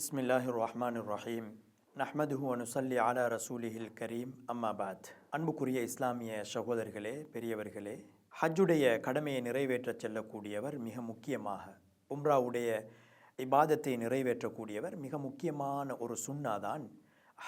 பிஸ்மில்லாஹிர் ரஹ்மான் ரஹீம் நஹ்மதுஹு அனுசல்லி ஆலா ரசூலிஹில் கரீம் அம்மாபாத் அன்புக்குரிய இஸ்லாமிய சகோதரர்களே பெரியவர்களே ஹஜ்ஜுடைய கடமையை நிறைவேற்றச் செல்லக்கூடியவர் மிக முக்கியமாக உம்ராவுடைய இபாதத்தை நிறைவேற்றக்கூடியவர் மிக முக்கியமான ஒரு சுண்ணாதான்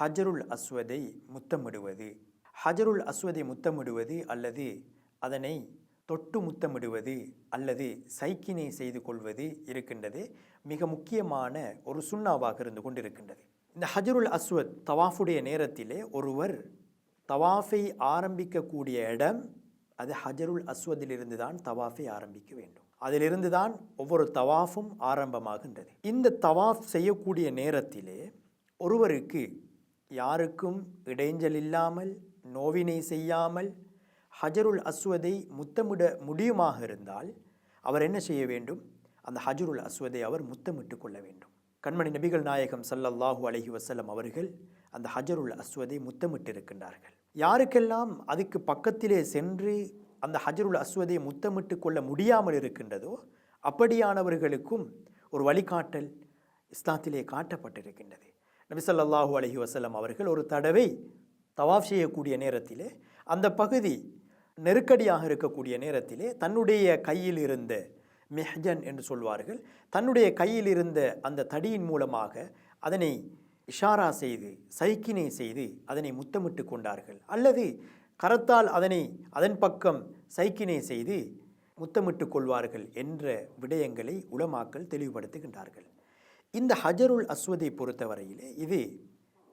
ஹஜருல் அஸ்வதை முத்தமிடுவது. ஹஜருல் அஸ்வதை முத்தமிடுவது அல்லது அதனை தொட்டு முத்தமிடுவது அல்லது சைக்கினை செய்து கொள்வது இருக்கின்றது. மிக முக்கியமான ஒரு சுண்ணாவாக இருந்து கொண்டிருக்கின்றது. இந்த ஹஜருல் அஸ்வத் தவாஃபுடைய நேரத்திலே ஒருவர் தவாஃபை ஆரம்பிக்கக்கூடிய இடம் அது ஹஜருல் அஸ்வதிலிருந்து தான் தவாஃபை ஆரம்பிக்க வேண்டும். அதிலிருந்து தான் ஒவ்வொரு தவாஃபும் ஆரம்பமாகின்றது. இந்த தவாஃப் செய்யக்கூடிய நேரத்திலே ஒருவருக்கு யாருக்கும் இடைஞ்சல் இல்லாமல் நோவினை செய்யாமல் ஹஜருல் அஸ்வதை முத்தமிட முடியுமாக இருந்தால் அவர் என்ன செய்ய வேண்டும்? அந்த ஹஜருல் அஸ்வதை அவர் முத்தமிட்டு கொள்ள வேண்டும். கண்மணி நபிகள் நாயகம் சல்லல்லாஹூ அலஹி வசல்லம் அவர்கள் அந்த ஹஜருல் அஸ்வதை முத்தமிட்டு இருக்கின்றார்கள் யாருக்கெல்லாம் அதுக்கு பக்கத்திலே சென்று அந்த ஹஜருல் அஸ்வதை முத்தமிட்டு கொள்ள முடியாமல் இருக்கின்றதோ அப்படியானவர்களுக்கும் ஒரு வழிகாட்டல் இஸ்லாத்திலே காட்டப்பட்டிருக்கின்றது. நபிசல்லாஹூ அலஹி வசல்லம் அவர்கள் ஒரு தடவை தவாஃப் செய்யக்கூடிய நேரத்திலே அந்த பகுதி நெருக்கடியாக இருக்கக்கூடிய நேரத்திலே தன்னுடைய கையில் இருந்த மெஹஜன் என்று சொல்வார்கள் தன்னுடைய கையில் இருந்த அந்த தடியின் மூலமாக அதனை இஷாரா செய்து சைக்கினை செய்து அதனை முத்தமிட்டு கொண்டார்கள். அல்லது கரத்தால் அதனை அதன் பக்கம் சைக்கினை செய்து முத்தமிட்டு கொள்வார்கள் என்ற விடயங்களை உலமாக்கள் தெளிவுபடுத்துகின்றார்கள். இந்த ஹஜருல் அஸ்வதை பொறுத்தவரையிலே இது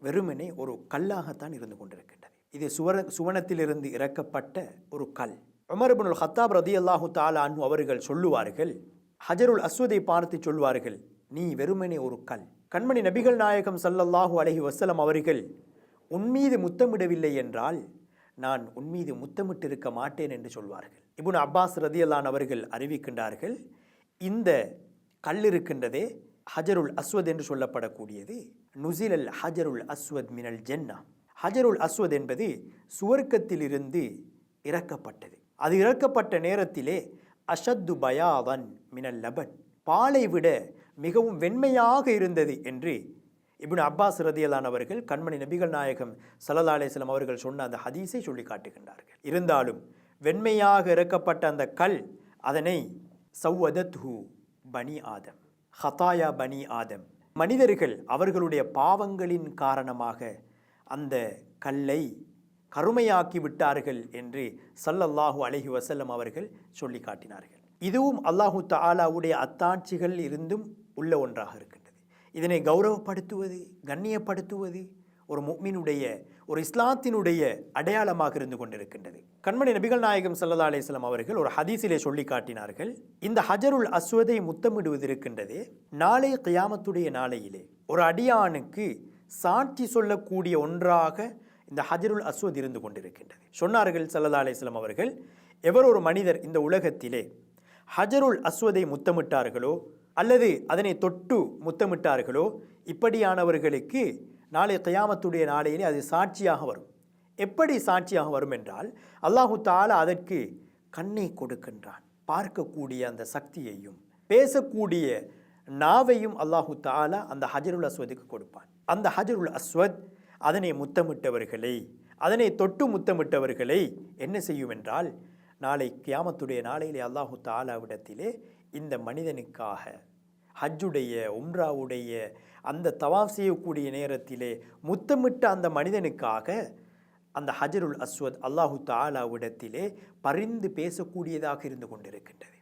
வெறுமனே ஒரு கல்லாகத்தான் இருந்து கொண்டிருக்கின்றது. இது சுவர சுவனத்திலிருந்து இறக்கப்பட்ட ஒரு கல். உமர்புல் ஹத்தாப் ரதி அல்லாஹு தாலா அவர்கள் சொல்லுவார்கள் ஹஜருல் அஸ்வதை பார்த்து சொல்வார்கள் நீ வெறுமனே ஒரு கல். கண்மணி நபிகள் நாயகம் சல்லல்லாஹு அலஹி வசலம் அவர்கள் உன்மீது முத்தமிடவில்லை என்றால் நான் உன்மீது முத்தமிட்டிருக்க மாட்டேன் என்று சொல்வார்கள். இபுன் அப்பாஸ் ரதியல்லான் அவர்கள் அறிவிக்கின்றார்கள் இந்த கல் இருக்கின்றதே ஹஜருல் அஸ்வத் என்று சொல்லப்படக்கூடியது. நுசிலல் ஹஜருல் அஸ்வத் மினல் ஜென்னா. ஹஜருல் அஸ்வத் என்பது சுவர்க்கத்திலிருந்து இறக்கப்பட்டது. அது இறக்கப்பட்ட நேரத்திலே அஷத்து பயாவன் மினல் லபன். பாலை விட மிகவும் வெண்மையாக இருந்தது என்று இப்னு அப்பாஸ் ரதியலான் அவர்கள் கண்மணி நபிகள் நாயகம் சல்லா அலிஸ்லாம் அவர்கள் சொன்ன அந்த ஹதீஸை சொல்லி காட்டுகின்றார்கள். இருந்தாலும் வெண்மையாக இறக்கப்பட்ட அந்த கல் அதனை சௌவதத்ஹு பனி ஆதம் ஹதாயா பனி ஆதம். மனிதர்கள் அவர்களுடைய பாவங்களின் காரணமாக அந்த கல்லை கருமையாக்கி விட்டார்கள் என்று சல்லல்லாஹு அலஹி வசல்லம் அவர்கள் சொல்லி காட்டினார்கள். இதுவும் அல்லாஹு தாலாவுடைய அத்தாட்சிகள் இருந்தும் உள்ள ஒன்றாக இருக்கின்றது. இதனை கௌரவப்படுத்துவது கண்ணியப்படுத்துவது ஒரு முக்மினுடைய ஒரு இஸ்லாத்தினுடைய அடையாளமாக இருந்து கொண்டிருக்கின்றது. கண்மணி நபிகள் நாயகம் சல்லா அலிஸ்லாம் அவர்கள் ஒரு ஹதீஸிலே சொல்லி காட்டினார்கள் இந்த ஹஜருல் அஸ்வதை முத்தமிடுவது இருக்கின்றது நாளை கியாமத்துடைய நாளையிலே ஒரு அடியானுக்கு சாட்சி சொல்லக்கூடிய ஒன்றாக இந்த ஹஜருல் அஸ்வத் இருந்து கொண்டிருக்கின்றது. சொன்னார்கள் சல்லதா அலிஸ்லாம் அவர்கள் எவர் ஒரு மனிதர் இந்த உலகத்திலே ஹஜருல் அஸ்வதை முத்தமிட்டார்களோ அல்லது அதனை தொட்டு முத்தமிட்டார்களோ இப்படியானவர்களுக்கு நாளை கயாமத்துடைய நாளையிலே அது சாட்சியாக வரும். எப்படி சாட்சியாக வரும் என்றால் அல்லாஹு தாலா அதற்கு கண்ணை கொடுக்கின்றான். பார்க்கக்கூடிய அந்த சக்தியையும் பேசக்கூடிய நாவையும் அல்லாஹு தாலா அந்த ஹஜருல் அஸ்வதுக்கு கொடுப்பான். அந்த ஹஜருல் அஸ்வத் அதனை முத்தமிட்டவர்களை அதனை தொட்டு முத்தமிட்டவர்களை என்ன செய்யும் என்றால் நாளை கியாமத்துடைய நாளையிலே அல்லாஹு தாலாவிடத்திலே இந்த மனிதனுக்காக ஹஜ்ஜுடைய உம்ராவுடைய அந்த தவாஃப் செய்யக்கூடிய நேரத்திலே முத்தமிட்ட அந்த மனிதனுக்காக அந்த ஹஜருல் அஸ்வத் அல்லாஹு தாலாவிடத்திலே பரிந்து பேசக்கூடியதாக இருந்து கொண்டிருக்கின்றது.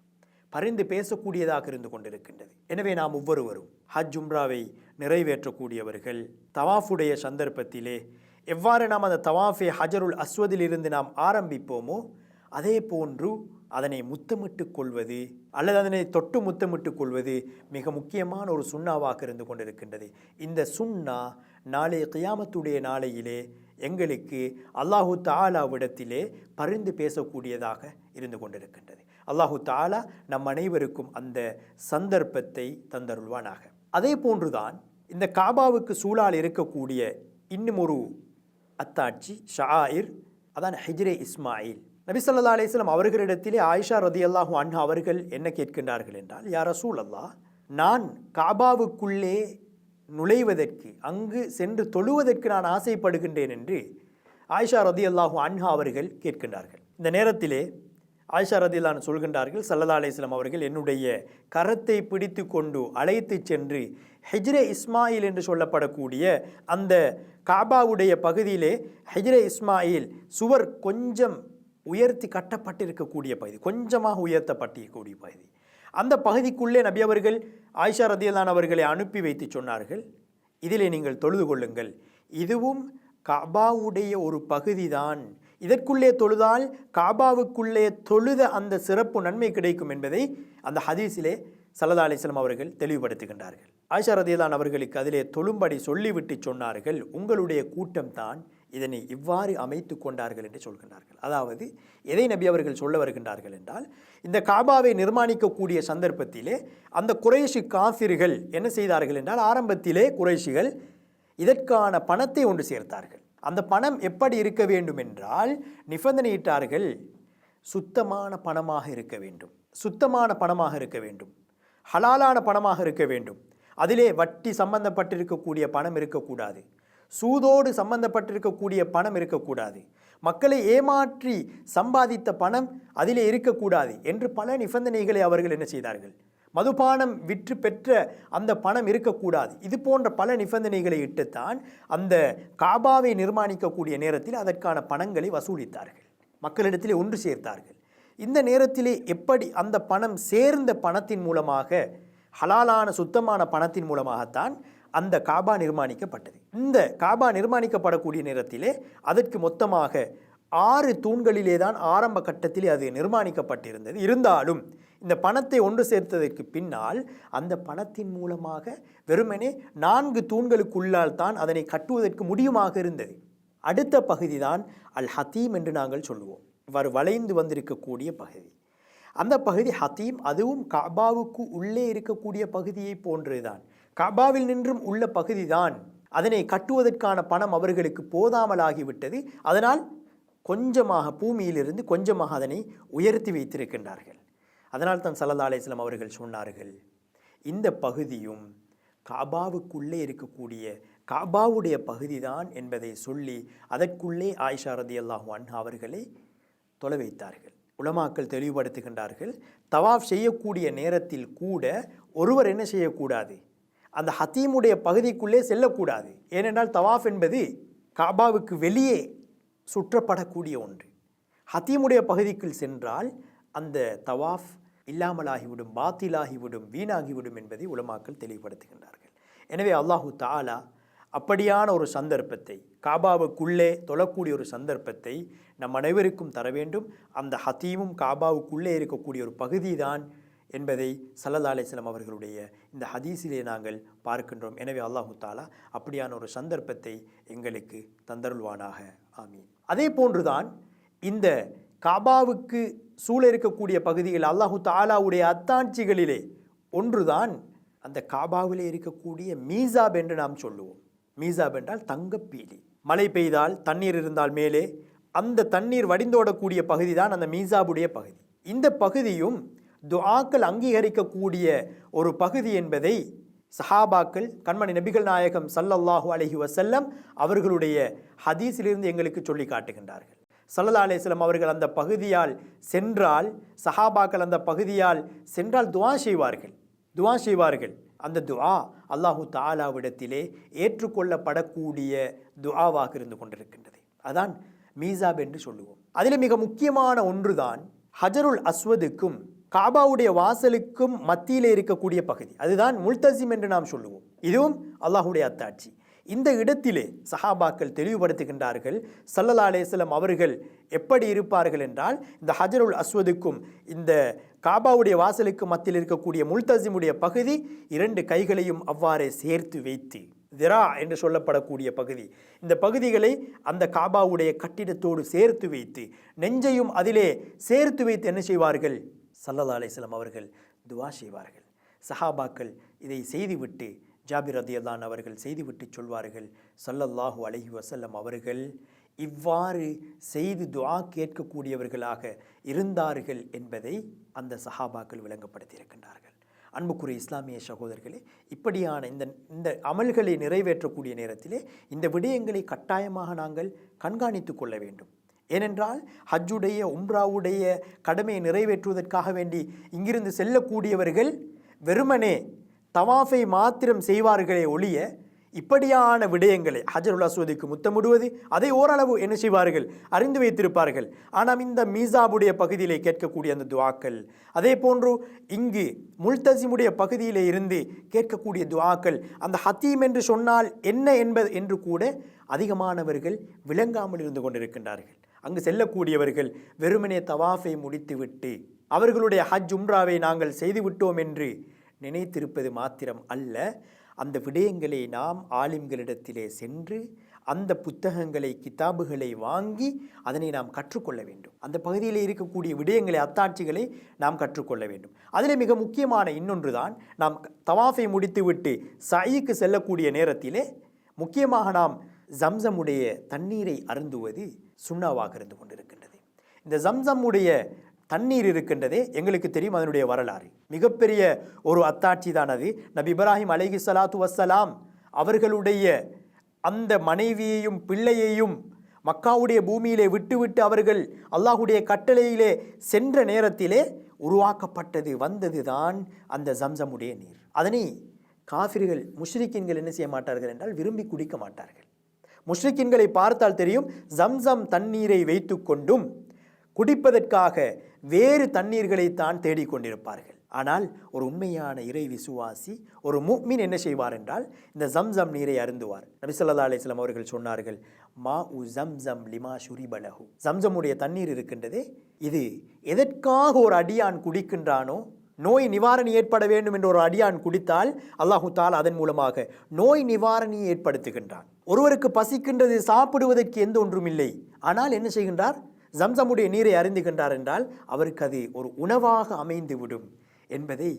பரிந்து பேசக்கூடியதாக இருந்து கொண்டிருக்கின்றது. எனவே நாம் ஒவ்வொருவரும் ஹஜ் உம்ராவை நிறைவேற்றக்கூடியவர்கள். தவாஃபுடைய சந்தர்ப்பத்திலே எவ்வாறு நாம் அந்த தவாஃபை ஹஜருல் அஸ்வதிலிருந்து நாம் ஆரம்பிப்போமோ அதே போன்று அதனை முத்தமிட்டு கொள்வது அல்லது அதனை தொட்டு முத்தமிட்டு கொள்வது மிக முக்கியமான ஒரு சுண்ணாவாக இருந்து கொண்டிருக்கின்றது. இந்த சுண்ணா நாளை கியாமத்துடைய நாளையிலே எங்களுக்கு அல்லாஹு தாலாவிடத்திலே பரிந்து பேசக்கூடியதாக இருந்து கொண்டிருக்கின்றது. அல்லாஹு தாலா நம் அனைவருக்கும் அந்த சந்தர்ப்பத்தை தந்தருள்வானாக. அதே போன்றுதான் இந்த காபாவுக்கு சூழால் இருக்கக்கூடிய இன்னும் ஒரு அத்தாட்சி ஷாயிர் அதான் ஹிஜ்ரே இஸ்மாயில். நபி சொல்லா அலிஸ்லாம் அவர்களிடத்திலே ஆயிஷா ரதி அல்லாஹு அன்ஹா அவர்கள் என்ன கேட்கின்றார்கள் என்றால் யார் ரசூல் அல்லா நான் காபாவுக்குள்ளே நுழைவதற்கு அங்கு சென்று தொழுவதற்கு நான் ஆசைப்படுகின்றேன் என்று ஆயிஷா ரதி அல்லாஹூ அன்ஹா அவர்கள் கேட்கின்றார்கள். இந்த நேரத்திலே ஆயிஷா ரதிலான் சொல்கின்றார்கள் சல்லதா அலிஸ்லாம் அவர்கள் என்னுடைய கரத்தை பிடித்து கொண்டு அழைத்து சென்று ஹெஜ்ரே இஸ்மாயில் என்று சொல்லப்படக்கூடிய அந்த காபாவுடைய பகுதியிலே ஹெஜ்ரே இஸ்மாயில் சுவர் கொஞ்சம் உயர்த்தி கட்டப்பட்டிருக்கக்கூடிய பகுதி கொஞ்சமாக உயர்த்தப்பட்டிருக்கக்கூடிய பகுதி. அந்த பகுதிக்குள்ளே நபி அவர்கள் ஆயிஷா ரதியலான் அவர்களை அனுப்பி வைத்து சொன்னார்கள். இதிலே நீங்கள் தொழுது கொள்ளுங்கள். இதுவும் காபாவுடைய ஒரு பகுதிதான். இதற்குள்ளே தொழுதால் காபாவுக்குள்ளே தொழுத அந்த சிறப்பு நன்மை கிடைக்கும் என்பதை அந்த ஹதீஸிலே சல்லா அலிஸ்லாம் அவர்கள் தெளிவுபடுத்துகின்றார்கள். ஆஷா ரதியலான் அவர்களுக்கு அதிலே தொழும்படி சொல்லிவிட்டு சொன்னார்கள் உங்களுடைய கூட்டம்தான் இதனை இவ்வாறு அமைத்து கொண்டார்கள் என்று சொல்கின்றார்கள். அதாவது எதை நபி அவர்கள் சொல்ல வருகின்றார்கள் என்றால் இந்த காபாவை நிர்மாணிக்கக்கூடிய சந்தர்ப்பத்திலே அந்த குறைஷி காசிர்கள் என்ன செய்தார்கள் என்றால் ஆரம்பத்திலே குறைஷிகள் இதற்கான பணத்தை ஒன்று சேர்த்தார்கள். அந்த பணம் எப்படி இருக்க வேண்டும் என்றால் நிபந்தனையிட்டார்கள் சுத்தமான பணமாக இருக்க வேண்டும். சுத்தமான பணமாக இருக்க வேண்டும். ஹலாலான பணமாக இருக்க வேண்டும். அதிலே வட்டி சம்பந்தப்பட்டிருக்கக்கூடிய பணம் இருக்கக்கூடாது. சூதோடு சம்பந்தப்பட்டிருக்கக்கூடிய பணம் இருக்கக்கூடாது. மக்களை ஏமாற்றி சம்பாதித்த பணம் அதிலே இருக்கக்கூடாது என்று பல நிபந்தனைகளை அவர்கள் என்ன செய்தார்கள்? மதுபானம் விற்று பெற்ற அந்த பணம் இருக்கக்கூடாது. இது போன்ற பல நிபந்தனைகளை இட்டுத்தான் அந்த காபாவை நிர்மாணிக்கக்கூடிய நேரத்தில் அதற்கான பணங்களை வசூலித்தார்கள். மக்களிடத்திலே ஒன்று சேர்த்தார்கள். இந்த நேரத்திலே எப்படி அந்த பணம் சேர்ந்த பணத்தின் மூலமாக ஹலாலான சுத்தமான பணத்தின் மூலமாகத்தான் அந்த காபா நிர்மாணிக்கப்பட்டது. இந்த காபா நிர்மாணிக்கப்படக்கூடிய நேரத்திலே அதற்கு மொத்தமாக ஆறு தூண்களிலே தான் ஆரம்ப கட்டத்திலே அது நிர்மாணிக்கப்பட்டிருந்தது. இருந்தாலும் இந்த பணத்தை ஒன்று சேர்த்ததற்கு பின்னால் அந்த பணத்தின் மூலமாக வெறுமனே நான்கு தூண்களுக்குள்ளால் தான் அதனை கட்டுவதற்கு முடியுமாக இருந்தது. அடுத்த பகுதி தான் அல் ஹத்தீம் என்று நாங்கள் சொல்லுவோம். இவ்வாறு வளைந்து வந்திருக்கக்கூடிய பகுதி. அந்த பகுதி ஹத்தீம் அதுவும் கபாவுக்கு உள்ளே இருக்கக்கூடிய பகுதியை போன்றுதான் கபாவில் நின்றும் உள்ள பகுதிதான். அதனை கட்டுவதற்கான பணம் அவர்களுக்கு போதாமலாகிவிட்டது. அதனால் கொஞ்சமாக பூமியிலிருந்து கொஞ்சமாக அதனை உயர்த்தி வைத்திருக்கின்றார்கள். அதனால் தான் சல்லா அலிஸ்லாம் அவர்கள் சொன்னார்கள் இந்த பகுதியும் காபாவுக்குள்ளே இருக்கக்கூடிய காபாவுடைய பகுதிதான் என்பதை சொல்லி அதற்குள்ளே ஆயிஷா ரதி அல்லாஹு அன்ஹா அவர்களை தொலை வைத்தார்கள். உலமாக்கள் தெளிவுபடுத்துகின்றார்கள் தவாஃப் செய்யக்கூடிய நேரத்தில் கூட ஒருவர் என்ன செய்யக்கூடாது? அந்த ஹத்தீமுடைய பகுதிக்குள்ளே செல்லக்கூடாது. ஏனென்றால் தவாஃப் என்பது காபாவுக்கு வெளியே சுற்றப்படக்கூடிய ஒன்று. ஹத்தீமுடைய பகுதிக்குள் சென்றால் அந்த தவாஃப் இல்லாமலாகிவிடும் பாத்திலாகிவிடும் வீணாகிவிடும் என்பதை உலமாக்கள் தெளிவுபடுத்துகின்றார்கள். எனவே அல்லாஹு தாலா அப்படியான ஒரு சந்தர்ப்பத்தை காபாவுக்குள்ளே தொழக்கூடிய ஒரு சந்தர்ப்பத்தை நம் அனைவருக்கும் தர வேண்டும். அந்த ஹத்தீமும் காபாவுக்குள்ளே இருக்கக்கூடிய ஒரு பகுதி தான் என்பதை சல்லல்லா அலிஸ்லாம் அவர்களுடைய இந்த ஹதீஸிலே நாங்கள் பார்க்கின்றோம். எனவே அல்லாஹு தாலா அப்படியான ஒரு சந்தர்ப்பத்தை எங்களுக்கு தந்தருள்வானாக. ஆமீன். அதே போன்றுதான் இந்த காபாவுக்கு சூழ இருக்கக்கூடிய பகுதிகள் அல்லாஹு தாலாவுடைய அத்தாட்சிகளிலே ஒன்றுதான் அந்த காபாவிலே இருக்கக்கூடிய மீசாப் என்று நாம் சொல்லுவோம். மீசாப் என்றால் தங்கப்பீலி. மழை பெய்தால் தண்ணீர் இருந்தால் மேலே அந்த தண்ணீர் வடிந்தோடக்கூடிய பகுதி தான் அந்த மீசாபுடைய பகுதி. இந்த பகுதியும் துஆக்கள் அங்கீகரிக்கக்கூடிய ஒரு பகுதி என்பதை சஹாபாக்கள் கண்மணி நபிகள் நாயகம் சல்லல்லாஹு அலஹி வசல்லம் அவர்களுடைய ஹதீஸிலிருந்து எங்களுக்கு சொல்லி காட்டுகின்றார்கள். சல்லல்லா அலிஸ்லம் அவர்கள் அந்த பகுதியால் சென்றால் சஹாபாக்கள் அந்த பகுதியால் சென்றால் துவா செய்வார்கள். துவா செய்வார்கள். அந்த துவா அல்லாஹு தாலாவிடத்திலே ஏற்றுக்கொள்ளப்படக்கூடிய துவாவாக இருந்து கொண்டிருக்கின்றது. அதான் மீசாப் என்று சொல்லுவோம். அதில் மிக முக்கியமான ஒன்றுதான் ஹஜருல் அஸ்வதுக்கும் காபாவுடைய வாசலுக்கும் மத்தியிலே இருக்கக்கூடிய பகுதி. அதுதான் முல்தசிம் என்று நாம் சொல்லுவோம். இதுவும் அல்லாஹுடைய அத்தாட்சி. இந்த இடத்திலே சஹாபாக்கள் தெளிவுபடுத்துகின்றார்கள். சல்லல்லா அலேஸ்லம் அவர்கள் எப்படி இருப்பார்கள் என்றால் இந்த ஹஜருல் அஸ்வதுக்கும் இந்த காபாவுடைய வாசலுக்கு மத்தியில் இருக்கக்கூடிய முல்தசிமுடைய பகுதி இரண்டு கைகளையும் அவ்வாறே சேர்த்து வைத்து திரா என்று சொல்லப்படக்கூடிய பகுதி. இந்த பகுதிகளை அந்த காபாவுடைய கட்டிடத்தோடு சேர்த்து வைத்து நெஞ்சையும் அதிலே சேர்த்து வைத்து என்ன செய்வார்கள்? சல்லல்லா அலிஸ்லாம் அவர்கள் துவா செய்வார்கள். சஹாபாக்கள் இதை செய்துவிட்டு ஜாபிர் ரதியல்லான் அவர்கள் செய்துவிட்டு சொல்வார்கள். சல்லல்லாஹு அலஹி வசல்லம் அவர்கள் இவ்வாறு செய்து துவா கேட்கக்கூடியவர்களாக இருந்தார்கள் என்பதை அந்த சஹாபாக்கள் விளங்கப்படுத்தியிருக்கின்றார்கள். அன்புக்குரிய இஸ்லாமிய சகோதரர்களே இப்படியான இந்த இந்த அமல்களை நிறைவேற்றக்கூடிய நேரத்திலே இந்த விடயங்களை கட்டாயமாக நாங்கள் கண்காணித்து கொள்ள வேண்டும். ஏனென்றால் ஹஜ்ஜுடைய உம்ராவுடைய கடமையை நிறைவேற்றுவதற்காக வேண்டி இங்கிருந்து செல்லக்கூடியவர்கள் வெறுமனே தவாஃபை மாத்திரம் செய்வார்களே ஒழிய இப்படியான விடயங்களை ஹஜருல்லா அஸ்வதிக்கு முத்தமிடுவது அதை ஓரளவு என்ன செய்வார்கள்? அறிந்து வைத்திருப்பார்கள். ஆனால் இந்த மீசாபுடைய பகுதியிலே கேட்கக்கூடிய அந்த துவாக்கள் அதே போன்று இங்கு முல்தசிமுடைய பகுதியிலே இருந்து கேட்கக்கூடிய துவாக்கள் அந்த ஹத்தீம் என்று சொன்னால் என்ன என்பது என்று கூட அதிகமானவர்கள் விளங்காமல் இருந்து கொண்டிருக்கின்றார்கள். அங்கு செல்லக்கூடியவர்கள் வெறுமனே தவாஃபை முடித்துவிட்டு அவர்களுடைய ஹஜ் உம்ராவை நாங்கள் செய்துவிட்டோம் என்று நினைத்திருப்பது மாத்திரம் அல்ல. அந்த விடயங்களை நாம் ஆலிம்களிடத்திலே சென்று அந்த புத்தகங்களை கிதாபுகளை வாங்கி அதனை நாம் கற்றுக்கொள்ள வேண்டும். அந்த பகுதியில் இருக்கக்கூடிய விடயங்களை அத்தாட்சிகளை நாம் கற்றுக்கொள்ள வேண்டும். அதில் மிக முக்கியமான இன்னொன்று தான் நாம் தவாஃபை முடித்துவிட்டு சாயிக்கு செல்லக்கூடிய நேரத்திலே முக்கியமாக நாம் ஜம்சமுடைய தண்ணீரை அருந்துவது சுண்ணாவாக இருந்து கொண்டிருக்கின்றது. இந்த ஜம்சமுடைய தண்ணீர் இருக்கின்றதே எங்களுக்கு தெரியும் அதனுடைய வரலாறு. மிகப்பெரிய ஒரு அத்தாட்சி தான் அது. நபி இப்ராஹிம் அலைஹி சலாத்து வசலாம் அவர்களுடைய அந்த மனைவியையும் பிள்ளையையும் மக்காவுடைய பூமியிலே விட்டுவிட்டு அவர்கள் அல்லாஹுடைய கட்டளையிலே சென்ற நேரத்திலே உருவாக்கப்பட்டது வந்தது தான் அந்த ஜம்சமுடைய நீர். அதனை காஃபிர்கள் முஷ்ரிக்கின்கள் என்ன செய்ய மாட்டார்கள் என்றால் விரும்பி குடிக்க மாட்டார்கள். முஷ்ரிக்கின்களை பார்த்தால் தெரியும் ஜம்சம் தண்ணீரை வைத்து கொண்டும் குடிப்பதற்காக வேறு தண்ணீர்களை தான் தேடிக்கொண்டிருப்பார்கள். ஆனால் ஒரு உண்மையான இறை விசுவாசி ஒரு முக்மின் என்ன செய்வார் என்றால் இந்த ஜம்சம் நீரை அருந்துவார். நபிசல்லா அலிஸ்லாம் அவர்கள் சொன்னார்கள் மா உ ஜம்சம் லிமா ஷுரிபலஹு ஜம்சமுடைய தண்ணீர் இருக்கின்றதே. இது எதற்காக ஒரு அடியான் குடிக்கின்றானோ நோய் நிவாரணி ஏற்பட வேண்டும் என்று ஒரு அடியான் குடித்தால் அல்லாஹு தால் அதன் மூலமாக நோய் நிவாரணியை ஏற்படுத்துகின்றான். ஒருவருக்கு பசிக்கின்றது சாப்பிடுவதற்கு எந்த ஒன்றும் இல்லை. ஆனால் என்ன செய்கின்றார்? ஜம்சமுடைய நீரை அறிந்துகின்றார் என்றால் அவருக்கு அது ஒரு உணவாக அமைந்து விடும் என்பதை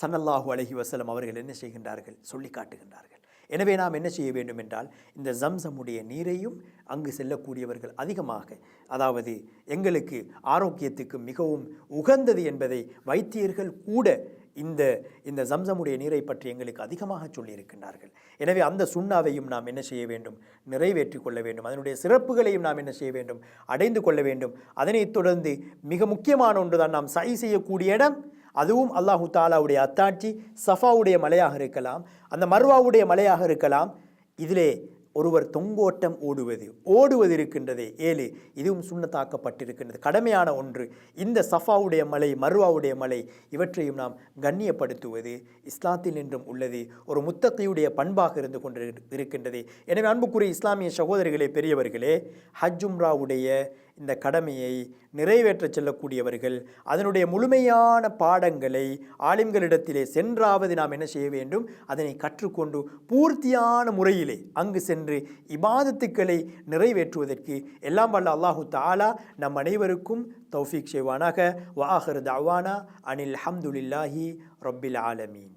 சன்னல்லாஹு அலஹி வசலம் அவர்கள் என்ன செய்கின்றார்கள்? சொல்லி காட்டுகின்றார்கள். எனவே நாம் என்ன செய்ய வேண்டும் என்றால் இந்த ஜம்சமுடைய நீரையும் அங்கு செல்லக்கூடியவர்கள் அதிகமாக அதாவது எங்களுக்கு ஆரோக்கியத்துக்கு மிகவும் உகந்தது என்பதை வைத்தியர்கள் கூட இந்த இந்த ஜம்சமுடைய நீரை பற்றி எங்களுக்கு அதிகமாக சொல்லியிருக்கின்றார்கள். எனவே அந்த சுண்ணாவையும் நாம் என்ன செய்ய வேண்டும்? நிறைவேற்றி கொள்ள வேண்டும். அதனுடைய சிறப்புகளையும் நாம் என்ன செய்ய வேண்டும்? அடைந்து கொள்ள வேண்டும். அதனைத் தொடர்ந்து மிக முக்கியமான ஒன்றுதான் நாம் சை செய்யக்கூடிய இடம் அதுவும் அல்லாஹு தாலாவுடைய அத்தாட்சி சஃபாவுடைய மலையாக இருக்கலாம் அந்த மர்வாவுடைய மலையாக இருக்கலாம். இதிலே ஒருவர் தொங்கோட்டம் ஓடுவது ஓடுவது இருக்கின்றது ஏழு இதுவும் சுண்ணத்தாக்கப்பட்டிருக்கின்றது கடமையான ஒன்று. இந்த சஃபாவுடைய மலை மருவாவுடைய மலை இவற்றையும் நாம் கண்ணியப்படுத்துவது இஸ்லாத்தில் என்றும் உள்ளது ஒரு முத்தத்தையுடைய பண்பாக இருந்து கொண்டு இருக்கின்றது. எனவே அன்புக்குரிய இஸ்லாமிய சகோதரிகளே பெரியவர்களே ஹஜ்ஜும்ராவுடைய இந்த கடமையை நிறைவேற்ற செல்லக்கூடியவர்கள் அதனுடைய முழுமையான பாடங்களை ஆலிம்களிடத்திலே சென்றாவது நாம் என்ன செய்ய வேண்டும்? அதனை கற்றுக்கொண்டு பூர்த்தியான முறையிலே அங்கு சென்று இபாதத்துக்களை நிறைவேற்றுவதற்கு எல்லாம் வல்ல அல்லாஹு தாலா நம் அனைவருக்கும் தௌஃபீக் செய்வானாக. வாஹர் தவானா அனில் ஹம்துலில்லாஹி ரொப்பில் ஆலமீன்.